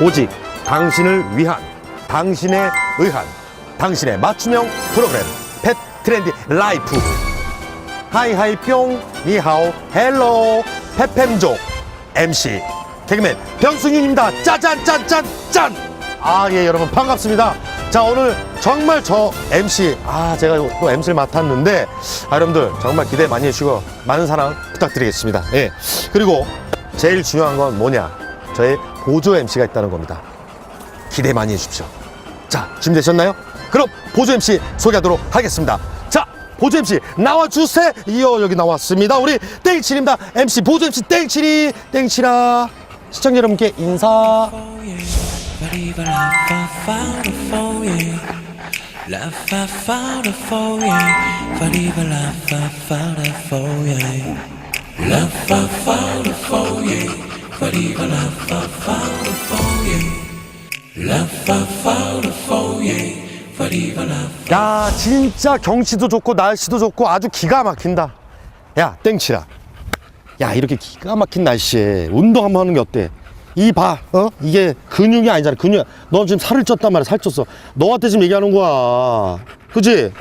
오직 당신을 위한 당신에 의한 당신의 맞춤형 프로그램 펫 트렌디 라이프. 하이하이 뿅 니하오 헬로 페팸족 MC 개그맨 병승윤입니다. 짜잔 짠짠 짠! 아 예 여러분 반갑습니다. 자 오늘 정말 저 MC 아 제가 또 MC를 맡았는데 아, 여러분들 정말 기대 많이 해주시고 많은 사랑 부탁드리겠습니다. 예. 그리고 제일 중요한 건 뭐냐? 저의 보조 MC가 있다는 겁니다 기대 많이 해주십시오 자 준비되셨나요? 그럼 보조 MC 소개하도록 하겠습니다 자 보조 MC 나와주세요 여기 나왔습니다 우리 땡칠입니다 MC 보조 MC 땡칠이 땡칠아 시청자 여러분께 인사 야 진짜 경치도 좋고 날씨도 좋고 아주 기가 막힌다. 야 땡치라. 야 이렇게 기가 막힌 날씨에 운동 한번 하는 게 어때? 이 봐 어? 이게 근육이 아니잖아 근육. 너 지금 살을 쪘단 말이야 살 쪘어. 너한테 지금 얘기하는 거야. 그지?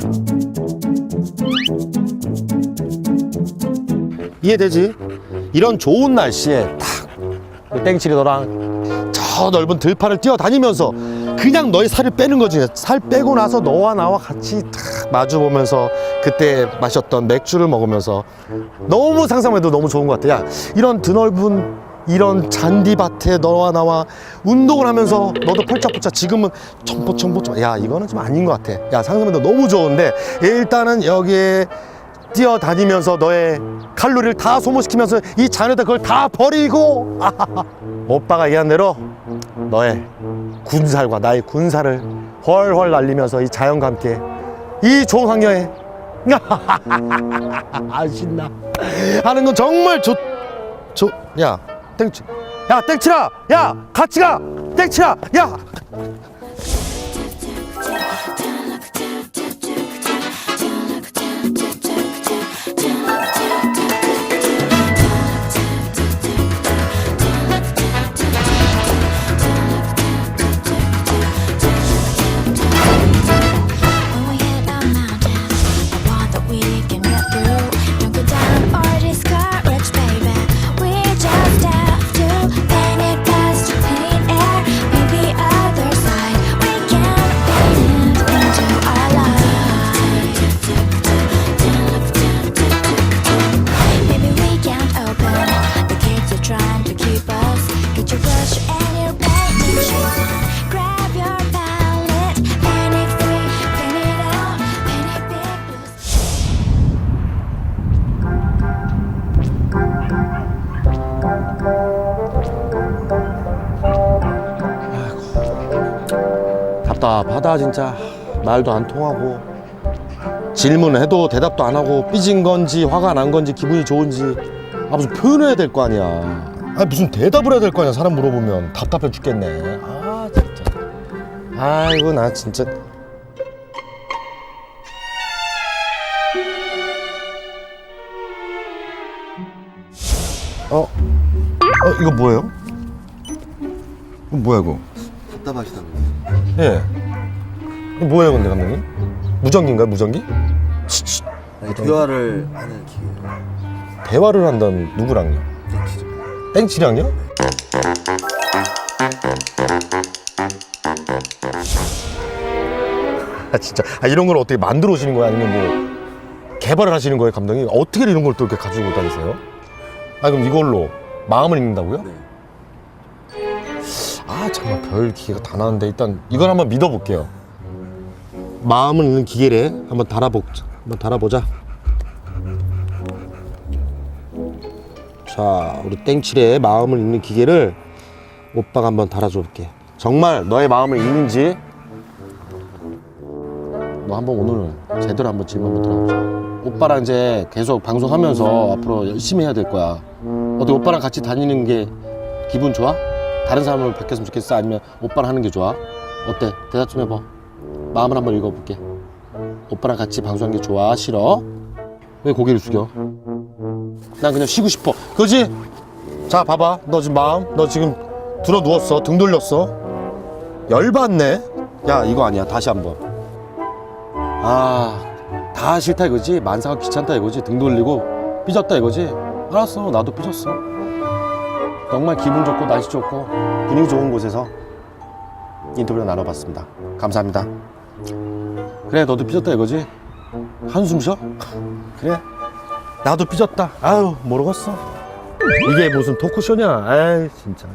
이해되지? 이런 좋은 날씨에 탁 땡치리 너랑 저 넓은 들판을 뛰어다니면서 그냥 너의 살을 빼는 거지. 살 빼고 나서 너와 나와 같이 탁 마주 보면서 그때 마셨던 맥주를 먹으면서 너무 상상해도 너무 좋은 것 같아. 야, 이런 드넓은 이런 잔디밭에 너와 나와 운동을 하면서 너도 폴짝폴짝 지금은 첨보첨보 야 이거는 좀 아닌 것 같아. 야 상상해도 너무 좋은데 일단은 여기에 뛰어다니면서 너의 칼로리를 다 소모시키면서 이 잔에다 그걸 다 버리고. 오빠가 얘기한 대로 너의 군살과 나의 군살을 훨훨 날리면서 이 자연과 함께 이 좋은 환경에 아 신나. 하는 건 정말 좋, 좋, 야 땡치. 야 땡치라! 야 같이 가! 땡치라! 야 답답하다 진짜 말도 안 통하고. 질문을 해도 대답도 안 하고 삐진 건지 화가 난 건지 기분이 좋은지 아 무슨 표현해야 될 거 아니야. 아 무슨 대답을 해야 될 거 아니야. 사람 물어보면 답답해 죽겠네. 아 진짜. 아이고 나 진짜. 어? 어 이거 뭐예요? 이거 뭐야 이거? 답답하시다면 예. 이거 뭐예요, 근데 감독님? 무전기인가요, 무전기? 대화를 하는 기회예요. 대화를 한다는 누구랑요? 땡치죠. 땡치랑요? 아 진짜 아 이런 걸 어떻게 만들어 오시는 거예요? 아니면 뭐 개발을 하시는 거예요, 감독님? 어떻게 이런 걸 또 이렇게 가지고 다니세요? 아 그럼 이걸로 마음을 읽는다고요? 네. 아 정말 별 기계가 다 나왔는데 일단 이걸 한번 믿어볼게요. 마음을 읽는 기계래 한번 달아보자. 한번 달아보자. 자, 우리 땡칠의 마음을 읽는 기계를 오빠가 한번 달아줘 볼게. 정말 너의 마음을 읽는지 너 한번 오늘 제대로 한번 질문 한번 들어보자. 오빠랑 이제 계속 방송하면서 앞으로 열심히 해야 될 거야. 어떻게 오빠랑 같이 다니는 게 기분 좋아? 다른 사람을 바뀌었으면 좋겠어? 아니면 오빠랑 하는 게 좋아? 어때? 대답 좀 해봐. 마음을 한번 읽어볼게. 오빠랑 같이 방송하는 게 좋아? 싫어? 왜 고개를 숙여? 난 그냥 쉬고 싶어. 그지? 자, 봐봐. 너 지금 마음, 너 지금 들어 누웠어 등 돌렸어 열받네 야 이거 아니야 다시 한 번 아 다 싫다 이거지 만사가 귀찮다 이거지 등 돌리고 삐졌다 이거지 알았어 나도 삐졌어 정말 기분 좋고 날씨 좋고 분위기 좋은 곳에서 인터뷰를 나눠봤습니다. 감사합니다. 그래 너도 삐졌다 이거지? 한숨 쉬어? 그래. 나도 삐졌다. 아유 모르겠어. 이게 무슨 토크쇼냐? 아이 진짜